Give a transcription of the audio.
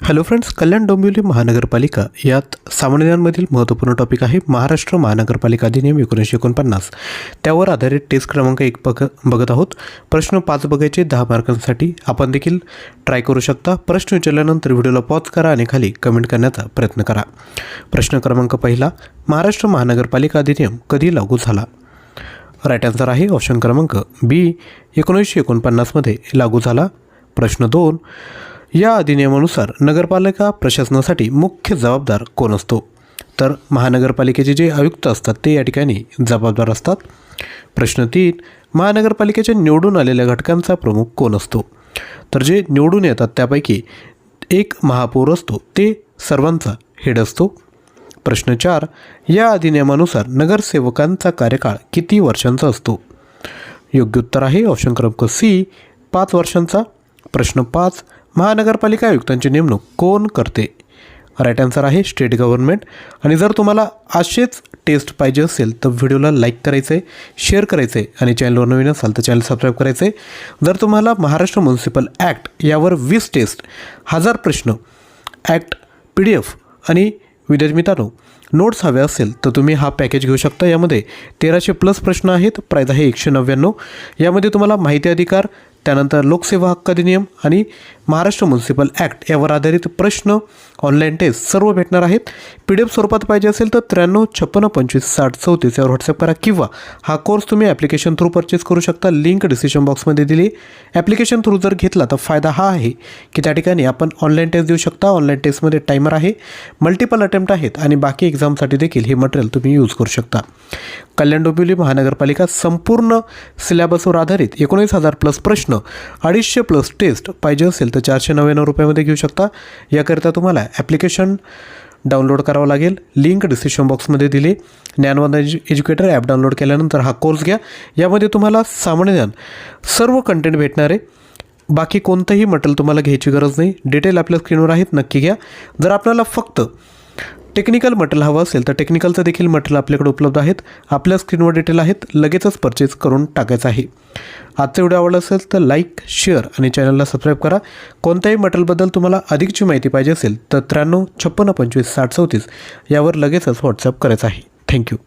Hello friends Kalyan Dombivli महानगरपालिका यात सामान्यांमधील महत्त्वपूर्ण टॉपिक आहे महाराष्ट्र महानगरपालिका अधिनियम एकोणीसशे एकोणपन्नास. त्यावर आधारित टेस्ट क्रमांक एक बघ बघत आहोत. प्रश्न पाच बघायचे दहा मार्कांसाठी. आपण देखील ट्राय करू शकता. प्रश्न विचारल्यानंतर व्हिडिओला पॉज करा आणि खाली कमेंट करण्याचा प्रयत्न करा. प्रश्न क्रमांक पहिला महाराष्ट्र महानगरपालिका अधिनियम कधी लागू झाला? राईट आन्सर आहे ऑप्शन क्रमांक बी एकोणीसशे एकोणपन्नासमध्ये लागू झाला. प्रश्न दोन या अधिनियमानुसार नगरपालिका प्रशासनासाठी मुख्य जबाबदार कोण असतो? तर महानगरपालिकेचे जे आयुक्त असतात ते या ठिकाणी जबाबदार असतात. प्रश्न तीन महानगरपालिकेच्या निवडून आलेल्या घटकांचा प्रमुख कोण असतो? तर जे निवडून येतात त्यापैकी एक महापौर असतो ते सर्वांचा हेड असतो. प्रश्न चार या अधिनियमानुसार नगरसेवकांचा कार्यकाळ किती वर्षांचा असतो? योग्य उत्तर आहे ऑप्शन क्रमांक सी पाच वर्षांचा. प्रश्न पाच महानगरपालिका आयुक्तांची नेमणूक कोण करते? राईट आन्सर आहे स्टेट गव्हर्नमेंट आणि जर तुम्हाला असेच टेस्ट पाहिजे असेल तर व्हिडिओला लाईक करायचं आहे शेअर करायचं आहे आणि चॅनलवर नवीन असाल तर चॅनल सबस्क्राईब करायचं आहे जर तुम्हाला महाराष्ट्र म्युन्सिपल ॲक्ट यावर वीस टेस्ट हजार प्रश्न ॲक्ट पी डी एफ आणि विद्यार्थी मित्रांनो नोट्स हवे असेल तर तुम्ही हा पॅकेज घेऊ शकता. यामध्ये तेराशे प्लस प्रश्न आहेत प्राईज आहे एकशे नव्याण्णव. यामध्ये तुम्हाला माहिती अधिकार त्यानंतर लोकसेवा हक्क अधिनियम आणि महाराष्ट्र म्युन्सिपल ॲक्ट यावर आधारित प्रश्न ऑनलाईन टेस्ट सर्व भेटणार आहेत. पी डी एफ स्वरूपात पाहिजे असेल तर त्र्याण्णव छप्पन्न पंचवीस साठ चौतीस यावर व्हॉट्सअप करा किंवा हा कोर्स तुम्ही ॲप्लिकेशन थ्रू परचेस करू शकता. लिंक डिस्क्रिप्शन बॉक्समध्ये दिली ॲप्लिकेशन थ्रू जर घेतला तर फायदा हा आहे की त्या ठिकाणी आपण ऑनलाईन टेस्ट देऊ शकता. ऑनलाईन टेस्टमध्ये टायमर आहे. मल्टिपल अटेम्प्ट आहेत आणि बाकी एक्झामसाठी देखील हे मटेरियल तुम्ही यूज करू शकता. कल्याण डोंबिवली महानगरपालिका संपूर्ण सिलेबसवर आधारित एकोणीस हजार प्लस प्रश्न अडीचशे प्लस टेस्ट पाहिजे असेल तर चारशे नव्याण्णव रुपयामध्ये घेऊ शकता. याकरिता तुम्हाला ॲप्लिकेशन डाउनलोड करावं लागेल. लिंक डिस्क्रिप्शन बॉक्समध्ये दिली. ज्ञानवंत एज एज्युकेटर ॲप डाउनलोड केल्यानंतर हा कोर्स घ्या. यामध्ये तुम्हाला सामान्य ज्ञान सर्व कंटेंट भेटणार आहे बाकी कोणतंही मटेरियल तुम्हाला घ्यायची गरज नाही. डिटेल आपल्या स्क्रीनवर आहेत नक्की घ्या. जर आपल्याला फक्त टेक्निकल मटेरियल हवं असेल तर टेक्निकलचं देखील मटेरियल आपल्याकडे उपलब्ध आहेत. आपल्या स्क्रीनवर डिटेल आहेत. लगेचच परचेस करून टाकायचं आहे. आजचं व्हिडिओ आवडला असेल तर लाईक शेअर आणि चॅनलला सबस्क्राईब करा. कोणत्याही मटेरियलबद्दल तुम्हाला अधिकची माहिती पाहिजे असेल तर त्र्याण्णव छप्पन्न पंचवीस साठ चौतीस यावर लगेचच व्हॉट्सअप करायचं आहे. थँक्यू